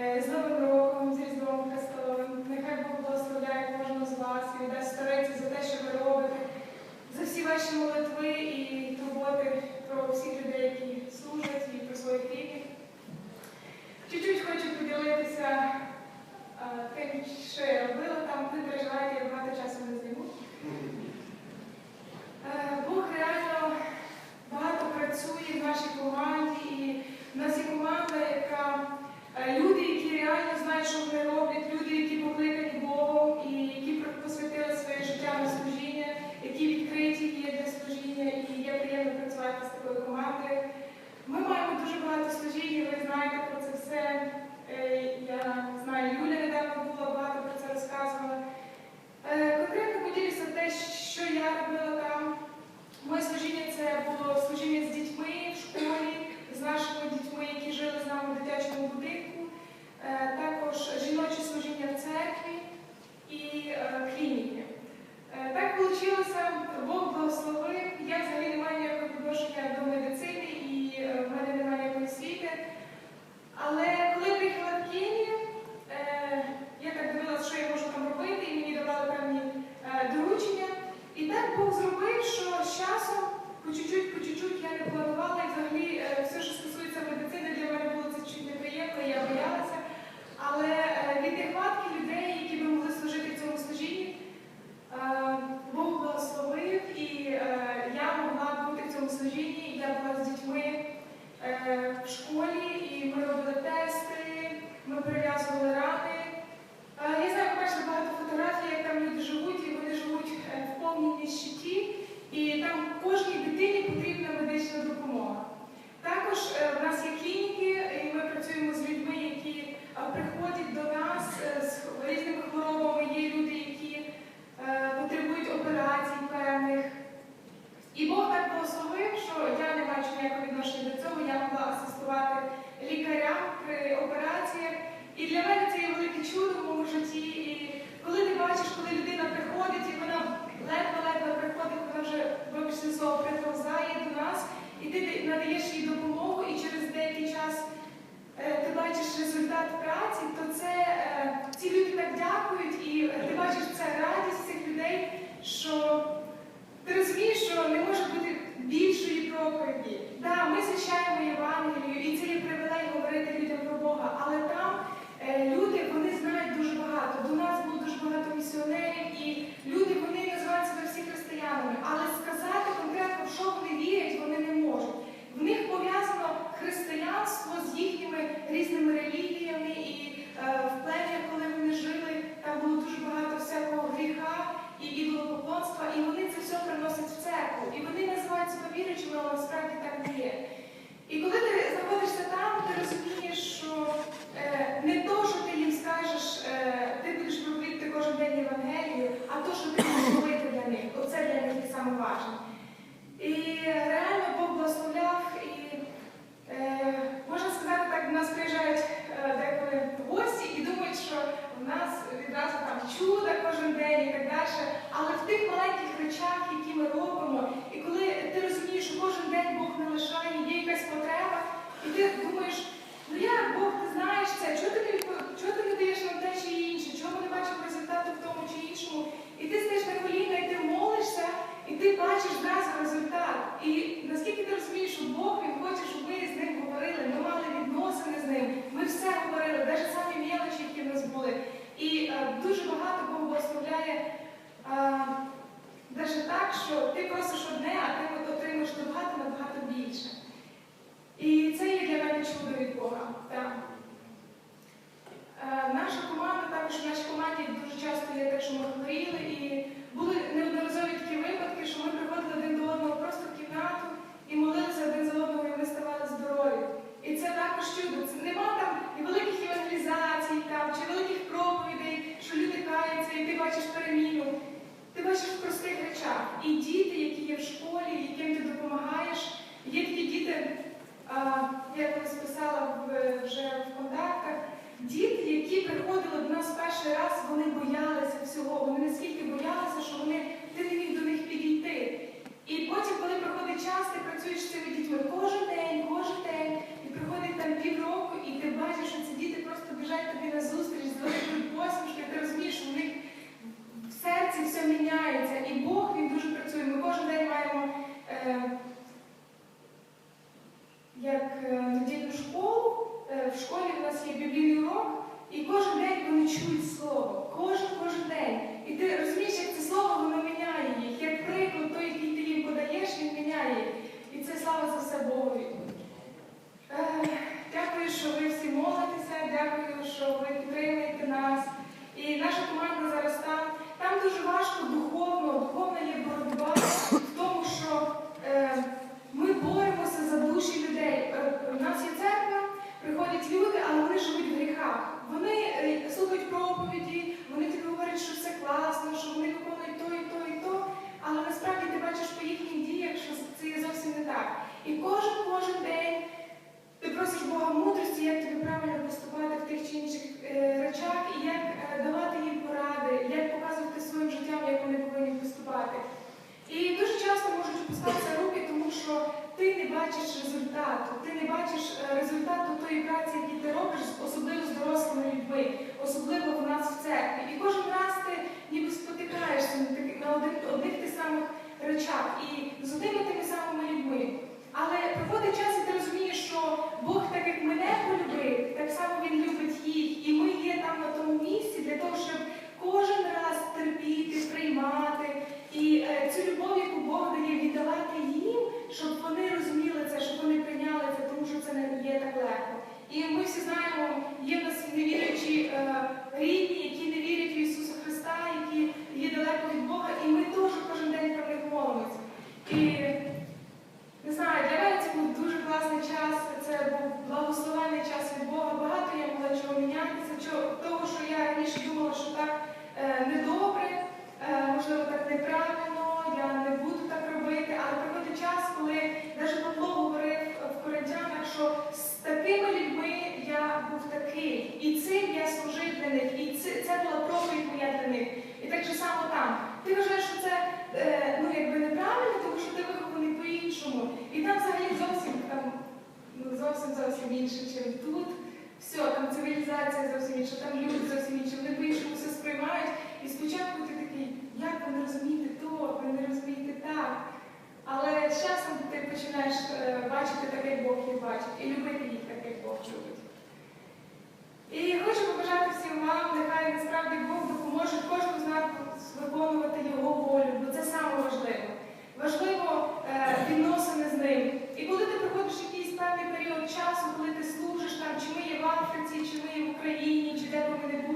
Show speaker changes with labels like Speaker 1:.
Speaker 1: Е, з новим роком, з Різдвом Христовим. Нехай Бог благословляє кожного з вас і дасть старицю за те, що ви робите, за всі ваші молитви і турботи про всіх людей, які служать і про своїх рідних. Чуть-чуть хочу поділитися е, тим, що ми перев'язували рани. Е, Я знаю, ви бачите багато фотографій, як там люди живуть, і вони живуть е, в повній нищеті, і там кожній дитині потрібна медична допомога. Також е, в нас є клініки, і ми працюємо з людьми, які е, приходять до нас е, з різними хворобами. Є люди, які е, потребують операцій певних. І Бог так благословив, що я не бачу ніякого відношення до цього, я могла асистувати лікарям при операціях. І для мене це є велике чудо в моєму житті. І коли ти бачиш, коли людина приходить, і вона ледве-ледве приходить, вона вже, вибачте слово, приповзає до нас, і ти надаєш їй допомогу, і через деякий час е, ти бачиш результат праці, то це е, ці люди так дякують, і ти бачиш це радість цих людей, що ти розумієш, що не може бути більшої проповіді. Да, ми звичаємо Євангелію, і це є привілей говорити людям про Бога, але там е, люди вони знають дуже багато. До нас було дуже багато місіонерів, і люди вони називають себе всі християнами, але сказати конкретно, в що вони вірять, вони не можуть. В них пов'язано християнство з їхніми різними релігіями, і е, в плем'ях, коли вони жили, там було дуже багато всякого гріха і ідолопоклонства, і вони це все приносять в церкву. І вони називають себе насправді так не є. І коли ти знаходишся там, ти розумієш, що е, не то, що ти їм скажеш, е, ти будеш проповідати кожен день Євангелію, а то, що ти будеш робити для них. Оце для них і. І реально Бог благословляв, і е, можна сказати, так до нас приїжджають е, деколи гості і думають, що в нас відразу там чудо кожен день і так далі. Але в тих маленьких речах, які ми робимо, і коли ти розумієш, що кожен день Бог не лишає, є якась потреба, і ти думаєш, ну як Бог, ти знаєш це, чого ти не чого ти не даєш нам те чи інше, чого не бачимо результату в тому чи іншому. І ти стаєш на коліна, і ти молишся, і ти бачиш зразу результат. І наскільки ти розумієш, що Бог він хоче, щоб ми з ним говорили, ми мали відносини з ним, ми все говорили, навіть самі мелочі, які в нас були. І е, дуже багато Бог благословляє. Е, навіть так, що ти просиш одне, а ти от отримуєш набагато набагато більше. І це є для мене чудо від Бога. Так. Е, Наша команда, також в нашій команді дуже часто є те, що ми хворіли, і були неодноразові такі випадки, що ми приходили один до одного просто в кімнату і молилися один за одного, і ми ставали здорові. І це також чудо. Це нема там і великих евангелізацій там, чи великих проповідей, що люди каються, і ти бачиш переміну. Ти бачиш в простих речах. І діти, які є в школі, яким ти допомагаєш, є такі діти, а, я колись писала в, вже в контактах, діти, які приходили до нас перший раз, вони боялися всього, вони наскільки боялися, що вони, ти не міг до них підійти. І потім, коли проходить час, ти працюєш з цими дітьми кожен день, кожен день, і приходить там півроку, і ти бачиш, що ці діти просто біжать тобі на зустріч з великою посмішкою, ти розумієш, що в них в серці все міняється, і Бог він дуже працює. Ми кожен день маємо е, як е, недільну школу. Е, в школі в нас є біблійний урок, і кожен день вони чують слово. Кожен кожен день. І ти розумієш, як це слово воно міняє їх. Як приклад, той, який ти їм подаєш, він міняє їх. І це слава за все Богові. Е, Дякую, що ви всі молитеся, дякую, що ви підтримуєте. І дуже часто можуть опускатися руки, тому що ти не бачиш результату, ти не бачиш е, результату тої праці, яку ти робиш, особливо з дорослими людьми, особливо в нас в церкві. І кожен раз ти ніби спотикаєшся на, одних тих самих речах і з одними тими самими людьми. Але проходить час, і ти розумієш, що Бог, так як мене полюбив, так само Він любить їх. І ми є там на тому місці для того, щоб кожен раз терпіти, приймати. І е, цю любов, яку Бог дає, віддавати їм, щоб вони розуміли це, щоб вони прийняли це, тому що це не є так легко. І ми всі знаємо, є в нас невіруючі е, рідні, які не вірять в Ісуса Христа, які є далеко від Бога, і ми теж кожен день про них молимося. І не знаю, для мене це був дуже класний час, це був благословенний час від Бога. Багато я могла чого мінятися, того, що я раніше думала, що так е, недобре, е, можливо, так неправильно, я не буду так робити. Але приходить час, коли навіть Павло говорив в Коринтянах, що з такими людьми я був такий, і цим я служив для них, і це, це була проповідь моя для них. І так же само там. Ти вважаєш, що це е, ну, якби неправильно, тому що ти вихований по-іншому. І там взагалі зовсім там, ну, зовсім ніж тут. Все, там цивілізація зовсім інша, там люди зовсім інші, вони по-іншому все сприймають. І спочатку ти такий, як ви не розумієте то, ви не розумієте так. Але з часом ти починаєш е, бачити так, як Бог їх бачить, і любити їх так, як Бог любить. І хочу побажати всім вам, нехай насправді Бог допоможе кожному з нас виконувати його волю, бо це саме важливо. Важливо е, відносини з ним. І коли ти певний період часу, коли ти служиш там, чи ми є в Африці, чи ми є в Україні, чи де б ми не були,